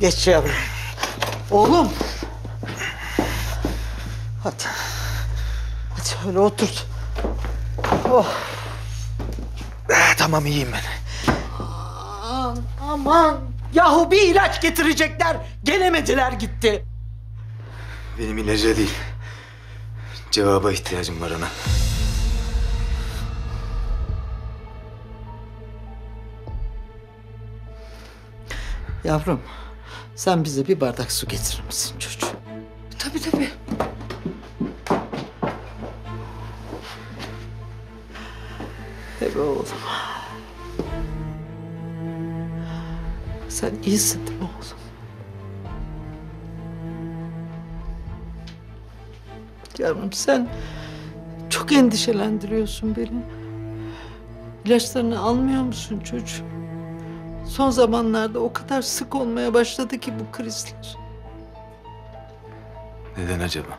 Geç yavrum. Oğlum. Hadi. Hadi öyle otur. Oh. Eh, tamam iyiyim ben. Aman, aman. Yahu bir ilaç getirecekler. Gelemediler gitti. Benim ilaca değil. Cevaba ihtiyacım var ana. Yavrum, sen bize bir bardak su getirir misin çocuğum? Tabii tabii. Evet oğlum. Sen iyisin değil mi oğlum? Yavrum sen çok endişelendiriyorsun beni. İlaçlarını almıyor musun çocuğum? Son zamanlarda o kadar sık olmaya başladı ki bu krizler. Neden acaba?